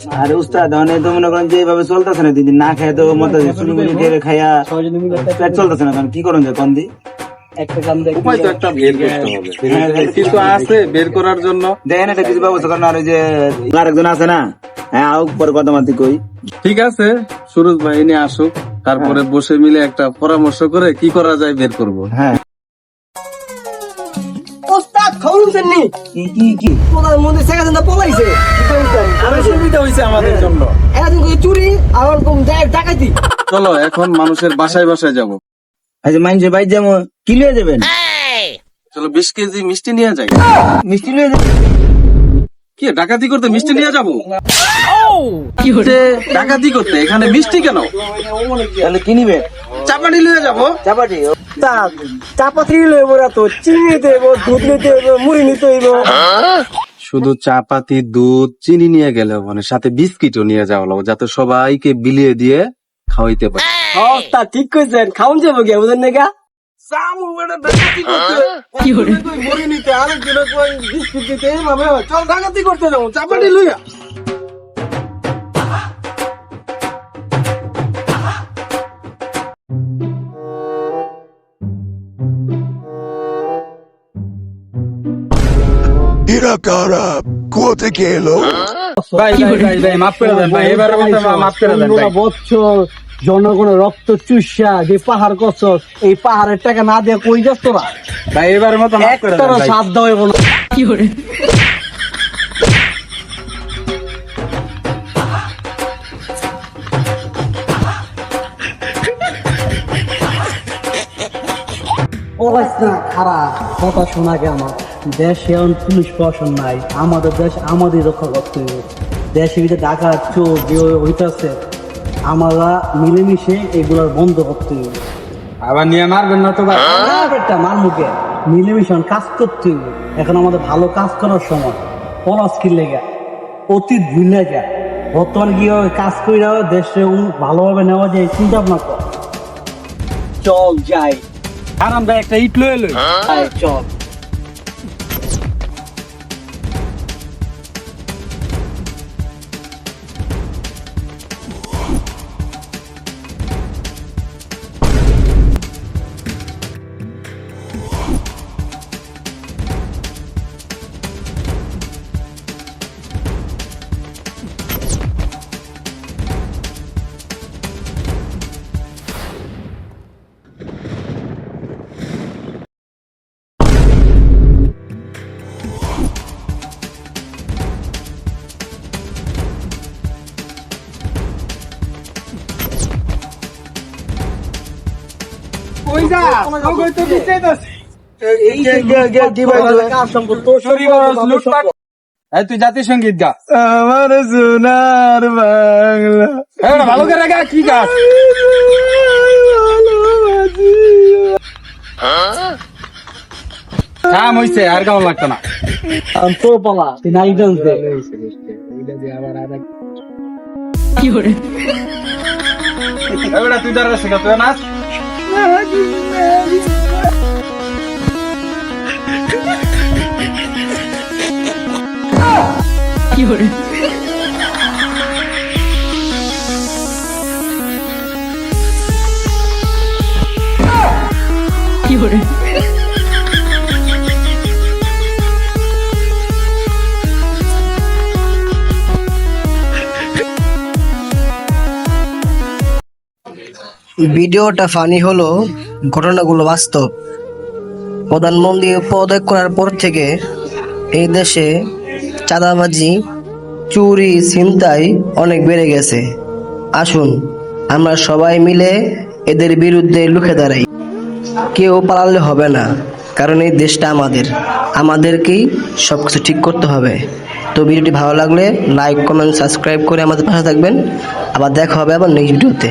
আরে উস্তাদ মানে তো মনে করেন যে এইভাবে চলতেছে না দিদি না খায় তো মতো খেয়ে খাইয়া পেট চলতেছে না কি করুন যে কন্দি? একটা কাম দেখ। উপায় তো একটা বের করতে হবে। হ্যাঁ, হ্যাঁ। আছে বের করার জন্য? দেখেন এটা কিছু ব্যবস্থা করেন আর ওই যে আরেকজন আছে না? হ্যাঁ আউক পরে কথা মাতি কই। ঠিক আছে সুরজ ভাই এনে আসুক। তারপরে বসে মিলে একটা পরামর্শ করে কি করা যায় বের করব। হ্যাঁ। ওস্তাদ নি কি কি কি? প্রধানমন্ত্রী শেখ হাসিনা পলাইছে। সুবিধা হয়েছে আমাদের জন্য। এখন কই চুরি আর কম ডাকাতি। চলো এখন মানুষের বাসায় বাসায় যাব। আচ্ছা মাইনছে ভাই যেমন কি লিয়ে যাবেন? চলো বিশ কেজি মিষ্টি নিয়ে যাই। মিষ্টি যাবেন? কি ডাকাতি করতে মিষ্টি নিয়ে যাব? যে ডাকাতি করতে এখানে মিষ্টি কেন? তাহলে কি চাপাটি নিয়ে যাব। চাপাটি? লইব না তো চিনি নিতে হইব দুধ নিতে হইব মুড়ি নিতে হইব। শুধু চাপাতি দুধ চিনি নিয়ে গেলে মানে সাথে বিস্কিটও নিয়ে যাওয়া লাগবে যাতে সবাইকে বিলিয়ে দিয়ে খাওয়াইতে পারে। তা ঠিক কইছেন খাউন যাব গে বুঝেন না কি করে? চল ডাকাতি করতে যাব চাপাটি লইয়া। এরা কারা কোথা থেকে এলো। ভাই ভাই ভাই ভাই মাফ করে দেন ভাই এবারে মাফ করে দেন ভাই। বছর জনগণের রক্ত চুষা যে পাহাড় এই পাহাড়ের টাকা না দিয়ে কই যাস তোরা? ভাই এবারে মতো মাফ করে দেন ভাই। দেওয়া হইব না। ওরাইস না খারাপ কথা শোনা গে আমার দেশে এখন পুলিশ প্রশাসন নাই আমাদের দেশ আমাদের রক্ষা করতে হবে। দেশে ভিতরে ডাকা চোর যে হইতাছে আমরা মিলেমিশে এগুলার বন্ধ করতে হবে। আবার নিয়ে মারবেন না তো ভাই। একটা মার মুখে মিলেমিশে কাজ করতে হবে। এখন আমাদের ভালো কাজ করার সময়। পড়াশ কি লেগে অতীত ভুলে যা বর্তমানে কি হবে কাজ করে দেশে ভালোভাবে নেওয়া যায় চিন্তা ভাবনা কর। চল যাই। আরাম ভাই একটা ইট লয়ে লই। চল। তুই জাতীয় সংগীত গা। আমার সোনার বাংলা। ভালো করে গা কি গাছ কাম হইছে আর কেমন লাগতো না? তোর পালা তুই নাই ডান্স দে। এই বেটা, তুই দাঁড়া শেখা তুই নাচ Fiore. Fiore. ভিডিওটা ফানি হলো ঘটনাগুলো বাস্তব। প্রধানমন্ত্রী পদত্যাগ করার পর থেকে এই দেশে চাঁদাবাজি, চুরি, ছিনতাই অনেক বেড়ে গেছে। আসুন, আমরা সবাই মিলে এদের বিরুদ্ধে লুকে দাঁড়াই। কেউ পালালে হবে না, কারণ এই দেশটা আমাদের। আমাদেরকেই সব কিছু ঠিক করতে হবে। তো ভিডিওটি ভালো লাগলে লাইক কমেন্ট সাবস্ক্রাইব করে আমাদের পাশে থাকবেন। আবার দেখা হবে আবার নেক্সট ভিডিওতে